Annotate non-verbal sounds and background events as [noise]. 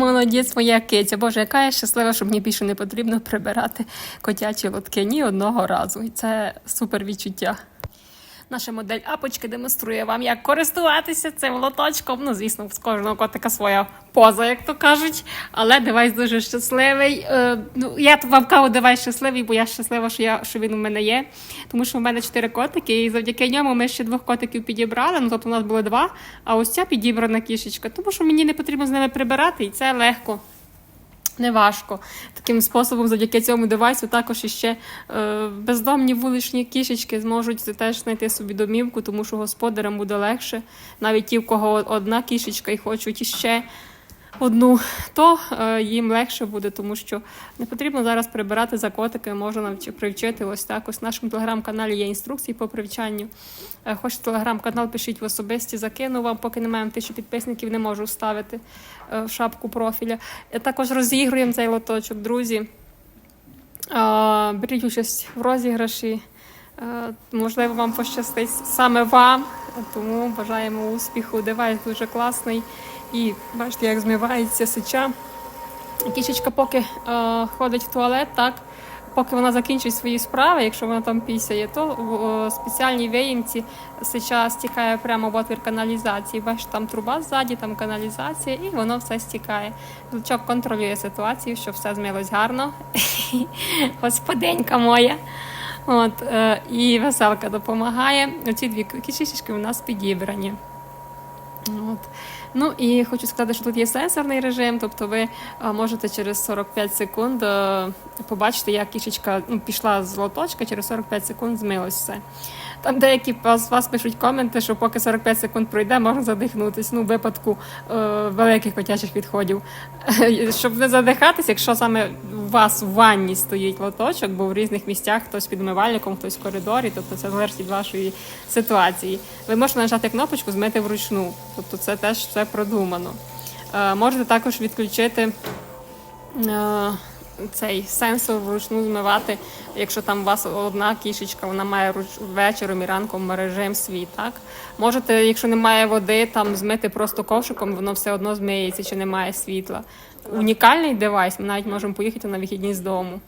молодець, моя киця. Боже, яка я щаслива, що мені більше не потрібно прибирати котячі лотки ні одного разу. І це супер відчуття. Наша модель апочки демонструє вам, як користуватися цим лоточком. Ну, звісно, з кожного котика своя поза, як то кажуть. Але девайс дуже щасливий. Е, ну, я вам кажу, девайс щасливий, бо я щаслива, що, я, що він у мене є. Тому що в мене чотири котики, і завдяки ньому ми ще двох котиків підібрали. Ну, тобто у нас було два, а ось ця підібрана кішечка, тому що мені не потрібно з ними прибирати, і це легко. Не важко. Таким способом, завдяки цьому девайсу, також іще е, бездомні вуличні кішечки зможуть теж знайти собі домівку, тому що господарям буде легше. Навіть ті, в кого одна кішечка і хочуть іще одну, то е, їм легше буде, тому що не потрібно зараз прибирати за котики, можна привчити ось так. Ось в нашому телеграм-каналі є інструкції по привчанню. Е, Хочете телеграм-канал, пишіть в особисті, закину вам, поки не маємо тисячу підписників, не можу вставити е, в шапку профіля. Також розігруємо цей лоточок, друзі. Беріть участь в розіграші. Можливо, вам пощастить саме вам, тому бажаємо успіху. Девайс дуже класний. І бачите, як змивається сича. Кішечка поки е, ходить в туалет, так, поки вона закінчить свої справи, якщо вона там пісяє, то в спеціальній виїмці сича стікає прямо в отвір каналізації. Бачите, там труба ззаді, там каналізація, і воно все стікає. Лучок контролює ситуацію, щоб все змилось гарно. [laughs] Господинька моя. От, е, і веселка допомагає. Оці дві кішечки у нас підібрані. От. Ну і хочу сказати, що тут є сенсорний режим, тобто ви можете через 45 секунд е, побачити, як кішечка ну, пішла з лоточка, через 45 секунд змилось все. Там деякі з вас пишуть коменти, що поки 45 секунд пройде, можна задихнутися. Ну, в випадку е, великих котячих відходів. [laughs] Щоб не задихатись, якщо саме вас в ванні стоїть лоточок, бо в різних місцях хтось під умивальником, хтось в коридорі, тобто це залежить від вашої ситуації. Ви можете нажати кнопочку змити вручну, тобто це теж все продумано. Е, можете також відключити. Цей сенсор вручну змивати, якщо там у вас одна кішечка, вона має руч... вечором і ранком режим свій, так? Можете, якщо немає води, там змити просто ковшиком, воно все одно змиється, чи немає світла. Унікальний девайс, ми навіть можемо поїхати на вихідні з дому.